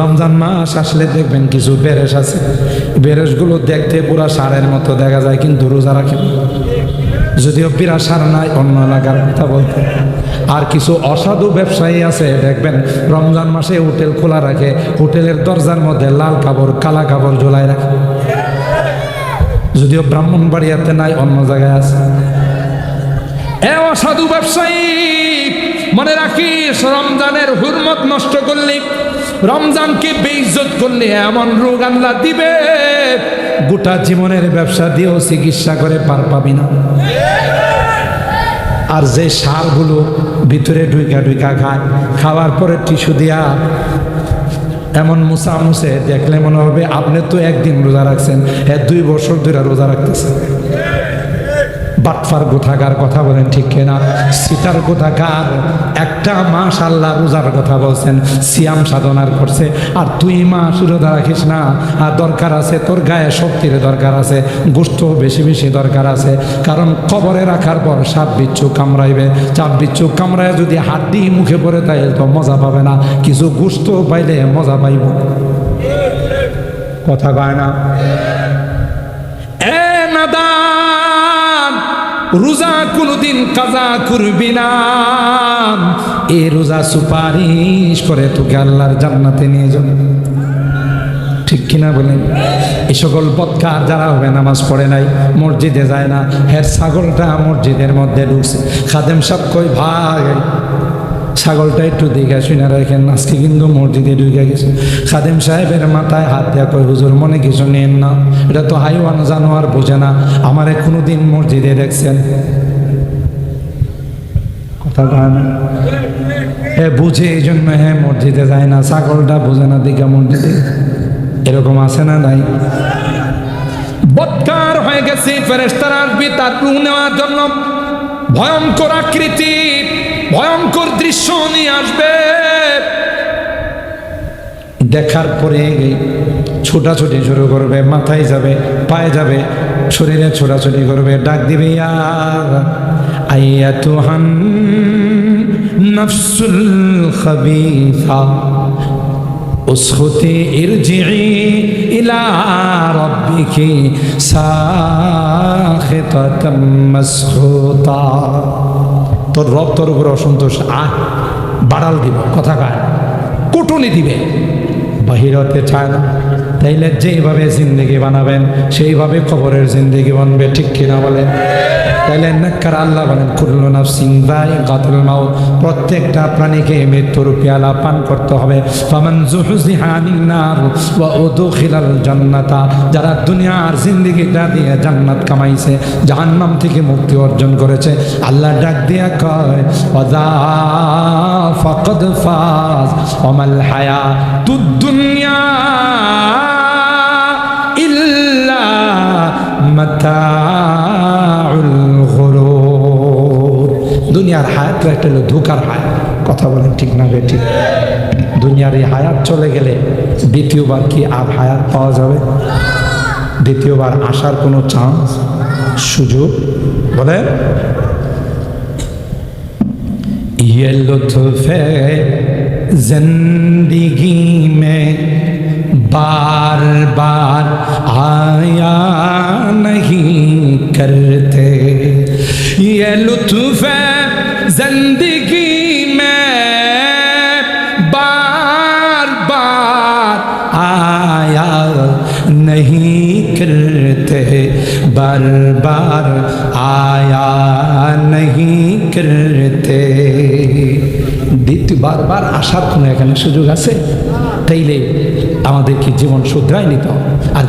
রমজান মাস আসলে দেখবেন কিছু বেরেস আছে। বেরেসগুলো দেখতে পুরা সারের মতো দেখা যায়, কিন্তু রোজা রাখে যদিও বিরা সার নাই, অন্য এলাকার কথা বলতে। আর কিছু অসাধু ব্যবসায়ী আছে, দেখবেন রমজান মাসে হোটেল খোলা রাখে, হোটেলের দরজার মধ্যে লাল কাপড়, কালা কাপড় ঝোলায় রাখে। যদিও ব্রাহ্মণ বাড়িয়াতে নাই, অন্য জায়গায় আছে। এ অসাধু ব্যবসায়ী, মনে রাখিস, রমজানের হুরমত নষ্ট করলে। রমজানকে বেইজ্জত করলে এমন রোগ আল্লাহ দিবে, গোটা জীবনের ব্যবসা দিয়েও চিকিৎসা করে পার পাবি না। আর যে সারগুলো ভিতরে ঢুইকা ঢুইকা খায়, খাওয়ার পরে টিস্যু দিয়া এমন মুসা মুসে দেখলে মনে হবে আপনি তো একদিন রোজা রাখছেন হ্যাঁ দুই বছর ধরে রোজা রাখতেছেন। বাটফার গোথাকার কথা বলেন, ঠিক কিনা? সিটার গোথাকার একটা মাস আল্লাহ রোজার কথা বলছেন, সিয়াম সাধনার করছে, আর তুই মাস রোজা রাখিস না, আর দরকার আছে তোর গায়ে শক্তির দরকার আছে গোষ্ঠ বেশি বেশি দরকার আছে, কারণ কবরে রাখার পর সাপ বিচ্ছু কামড়াইবে, চাপ বিচ্ছু কামড়ায় যদি হাত হাড্ডি মুখে পড়ে তাই তো মজা পাবে না, কিছু গোষ্ঠ পাইলে মজা পাইব। কথা কয় না? রোজা কোনোদিন কাজা করবি না। এ রোজা সুপারিশ করে তোকে আল্লাহর জান্নাতে নিয়ে যাবে। ঠিক কিনা বলেন? এই সকল বৎকার যারা হবে, নামাজ পড়ে নাই, মসজিদে যায় না, হের ছাগলটা মসজিদের মধ্যে ঢুকছে। খাদেম সব কই ভাই ছাগলটা একটু দেখে শুনে রাখেন, আজকে কিন্তু মসজিদে ঢুকে গেছে। খাদেম সাহেবের মাথায় হাত দেওয়া কই হুজুর, মনে কিছু নেন না? এটা তো হাইওয়ান জানোয়ার বোঝে না। আমার আমারে কোনোদিন মসজিদে দেখছেন? কথা কয় হ্যাঁ বুঝে এই জন্য হ্যাঁ মসজিদে যায় না, ছাগলটা বোঝে না দিঘা মসজিদে। এরকম আছে না নাই? বৎকার হয়ে গেছে ফেরেস্তার আসবি তার নেওয়ার জন্য। ভয়ঙ্কর আকৃতি ভয়ঙ্কর দৃশ্য নিয়ে আসবে দেখার পরে ছোটাছুটি শুরু করবে মাথায় যাবে পায়ে যাবে শরীরে ছোটাছুটি করবে ডাক দিবে ইয়ার আইয়াতুহান নফসুল খাবিসা اسخطي ارجعي إلى ربك ساخطة مسخوطة তোর রব তোর উপরে অসন্তোষ। আ বাড়াল দিব, কথা কায়। কুটুনি দিবে। বাহিরতে চায় না। তাইলে যেইভাবে জিন্দগি বানাবেন, সেইভাবে খবরের জিন্দগি বানবে, ঠিক কিনা বলেন? প্রত্যেকটা প্রাণীকে মৃত্যুর পেয়ালা পান করতে হবে। ফামান জুহজিহা আনিন নার ওয়া উদখিলাল জান্নাতা। যারা দুনিয়ার জিন্দেগিটা দিয়ে জান্নাত কামাইছে, জাহান্নাম থেকে মুক্তি অর্জন করেছে, আল্লাহ ডাক দিয়া কয়, ওয়াদা ফাকাদ ফাজ হায়া দুনিয়া ইল্লা গুরুর দুনিয়ার হায়াতটা একটা হলো ধোকার হায়াত। কথা বলেন ঠিক না বেটি দুনিয়ার এই হায়াত চলে গেলে দ্বিতীয়বার কি আর হায়াত পাওয়া যাবে? দ্বিতীয়বার আসার কোনো চান্স সুযোগ? বলে ইয়ে লুৎফে জিন্দিগি মে বার বার আয়া लुत्फ जिंदगी में बार बार आया नहीं करते बार बार आया नहीं करते দ্বিতীয় বারবার আসার কোনো এখানে সুযোগ আছে তাইলে আমাদেরকে জীবন শুধরাই নিতে হবে আর